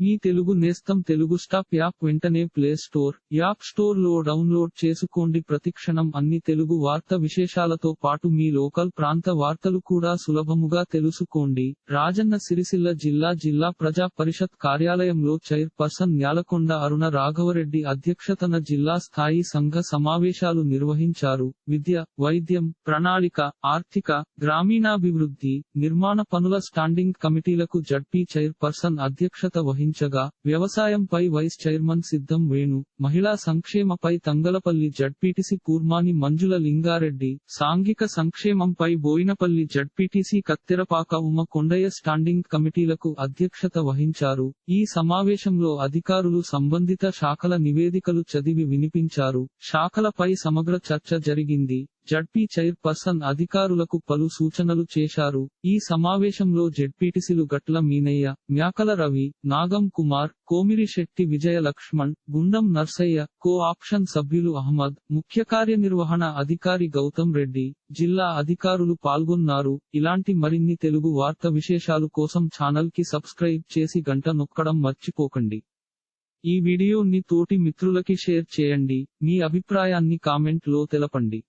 మీ తెలుగు నేస్తం Telugu stop app వెంటనే play store app స్టోర్లో డౌన్లోడ్ చేసుకోండి. ప్రతిక్షణం అన్ని తెలుగు వార్త విశేషాలతో పాటు మీ లోకల్ ప్రాంత వార్తలు కూడా సులభముగా తెలుసుకోండి. రాజన్న సిరిసిల్ల జిల్లా జిల్లా ప్రజా పరిషత్ కార్యాలయంలో చైర్పర్సన్ న్యాలకొండ అరుణ రాఘవరెడ్డి అధ్యక్షతన జిల్లా స్థాయి సంఘ సమావేశాలు నిర్వహించారు. విద్య వైద్యం ప్రణాళిక ఆర్థిక గ్రామీణాభివృద్ధి నిర్మాణ పనుల స్టాండింగ్ కమిటీలకు జడ్పీ చైర్పర్సన్ అధ్యక్షత వహించగా వ్యవసాయంపై వైస్ చైర్మన్ సిద్ధం వేణు మహిళా సంక్షేమపై తంగలపల్లి జడ్పీటీసీ కూర్మాని మంజుల లింగారెడ్డి సాంఘిక సంక్షేమంపై బోయినపల్లి జడ్పీటీసీ కత్తెరపాక ఉమ కొండయ్య స్టాండింగ్ కమిటీలకు అధ్యక్షత వహించారు. ఈ సమావేశంలో అధికారులు సంబంధిత శాఖల నివేదికలు చదివి వినిపించారు. శాఖలపై సమగ్ర చర్చ జరిగింది. జడ్పీ చైర్పర్సన్ అధికారులకు పలు సూచనలు చేశారు. ఈ సమావేశంలో జడ్పీటీసీలు గట్ల మీనయ్య మ్యాకల రవి నాగం కుమార్ కోమిరిశెట్టి విజయ లక్ష్మణ్ గుండం నర్సయ్య కో ఆప్షన్ సభ్యులు అహ్మద్ ముఖ్య కార్యనిర్వహణ అధికారి గౌతమ్ రెడ్డి జిల్లా అధికారులు పాల్గొన్నారు. ఇలాంటి మరిన్ని తెలుగు వార్త విశేషాలు కోసం ఛానల్కి సబ్స్క్రైబ్ చేసి గంట నొక్కడం మర్చిపోకండి. ఈ వీడియోని తోటి మిత్రులకి షేర్ చేయండి. మీ అభిప్రాయాన్ని కామెంట్లో తెలపండి.